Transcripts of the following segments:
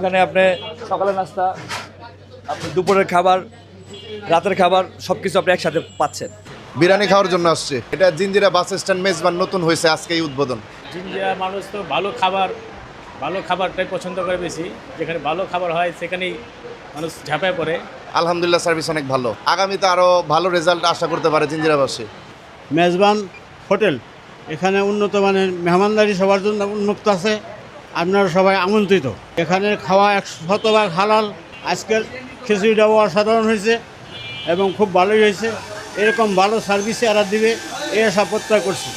ওখানে আপনি সকালের নাস্তা আপনি দুপুরের খাবার রাতের খাবার সব কিছু আপনি একসাথে পাচ্ছেন। বিরিয়ানি খাওয়ার জন্য আসছে। এটা জিঞ্জিরা বাস স্ট্যান্ড মেজবান নতুন হয়েছে আজকে এই উদ্বোধন। জিঞ্জিরা মানুষ তো ভালো খাবার ভালো খাবারটাই পছন্দ করে বেশি। যেখানে ভালো খাবার হয় সেখানেই মানুষ ঝাঁপায় পড়ে। আলহামদুলিল্লাহ সার্ভিস অনেক ভালো। আগামীতে আরও ভালো রেজাল্ট আশা করতে পারে জিঞ্জিরাবাসী মেজবান হোটেল। এখানে উন্নত মানের মেহমানদারি সবার জন্য উন্মুক্ত আছে। আপনারা সবাই আমন্ত্রিত। এখানের খাওয়া এক শতভাগ হালাল আজকের খিচুড়িটাও অসাধারণ হয়েছে এবং খুব ভালোই হয়েছে। এরকম ভালো সার্ভিসে এরা দিবে এই আশা প্রত্যয় করছি।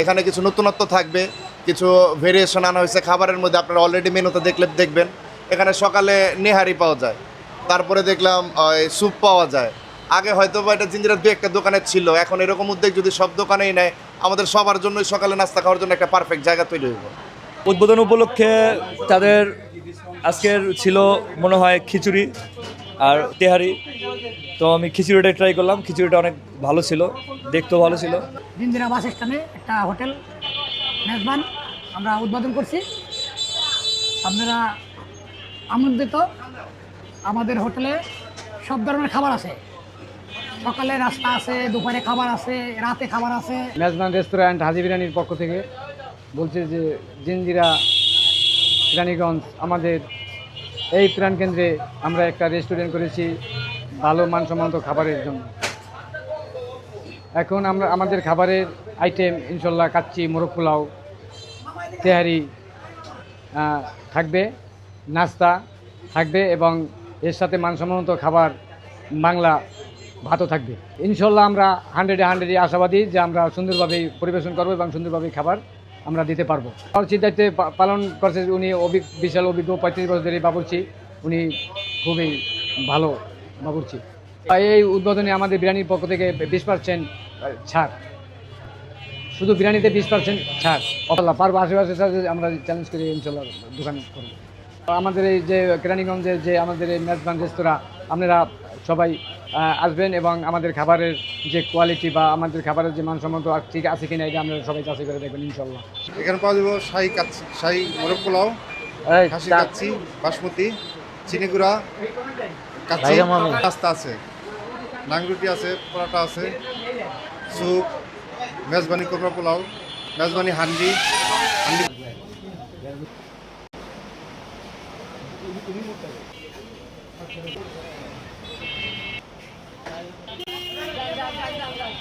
এখানে কিছু নতুনত্ব থাকবে, কিছু ভেরিয়েশন আনা হয়েছে খাবারের মধ্যে, আপনারা অলরেডি মেনুতে দেখলে দেখবেন। এখানে সকালে নেহারি পাওয়া যায়, তারপরে দেখলাম স্যুপ পাওয়া যায়। আগে হয়তো বা এটা জিঞ্জিরার দু একটা দোকানে ছিল, এখন এরকম উদ্যোগ যদি সব দোকানেই নেয়, আমাদের সবার জন্যই সকালে নাস্তা খাওয়ার জন্য একটা পারফেক্ট জায়গা তৈরি হইব। উদ্বোধন উপলক্ষে তাদের আজকের ছিল মনে হয় খিচুড়ি আর তেহারি। তো আমি খিচুড়িটা ট্রাই করলাম। খিচুড়িটা অনেক ভালো ছিল দেখতেও ভালো ছিল। জিন্দিরা বাস স্ট্যান্ডে একটা হোটেল মেজবান আমরা উদ্বোধন করছি। আপনারা আমন্ত্রিত। আমাদের হোটেলে সব ধরনের খাবার আছে। সকালে নাস্তা আছে দুপুরে খাবার আছে রাতে খাবার আছে। মেজবান রেস্টুরেন্ট হাজি বিরিয়ানির পক্ষ থেকে বলছে যে জিঞ্জিরা রানীগঞ্জ, আমাদের এই প্রাণ কেন্দ্রে আমরা একটা রেস্টুরেন্ট করেছি ভালো মানসম্মত খাবারের জন্য। এখন আমরা, আমাদের খাবারের আইটেম ইনশাল্লাহ কাচ্চি মোরগ পোলাও, তেহারি থাকবে, নাস্তা থাকবে এবং এর সাথে মানসম্মত খাবার, বাংলা ভাতও থাকবে। ইনশাল্লাহ আমরা হান্ড্রেডে হান্ড্রেডে আশাবাদী যে আমরা সুন্দরভাবে পরিবেশন করব এবং সুন্দরভাবে খাবার আমরা দিতে পারব। বাবুর্চির দায়িত্বে পালন করছে উনি অভিজ্ঞ বিশাল অভিজ্ঞ পঁয়ত্রিশ বছরের এই বাবুর্চি। উনি খুবই ভালো বাবুর্চি। এই উদ্বোধনে আমাদের বিরিয়ানির পক্ষ থেকে বিশ পার্সেন্ট ছাড়। শুধু বিরিয়ানিতে বিশ পার্সেন্ট ছাড়। আল্লাহ পারব। আশেপাশে আমরা চ্যালেঞ্জ করি, ইনশাল্লাহ দোকান করব। আমাদের এই যে কেরানীগঞ্জের যে আমাদের এই মেজবান রেস্তোরাঁ আপনারা সবাই আসবেন এবং আমাদের খাবারের যে কোয়ালিটি বা আমাদের খাবারের যে মানসম্মত আর ঠিক আছে কিনা এটা আমরা সবাই চাষি করে দেখবেন ইনশাল্লাহ এখানে পাওয়া যাবে শাহি কাচ্চি শাহি মোরগ পোলাও খাসি কাচ্চি বাসমতি চিনিগুড়া কাচ্চি রাস্তা আছে নাংরুটি আছে পরোটা আছে স্যুপ মেজবানি কোরমা পোলাও মেজবানি হান্ডি হান্ডি जाऊ जाऊ जाऊ.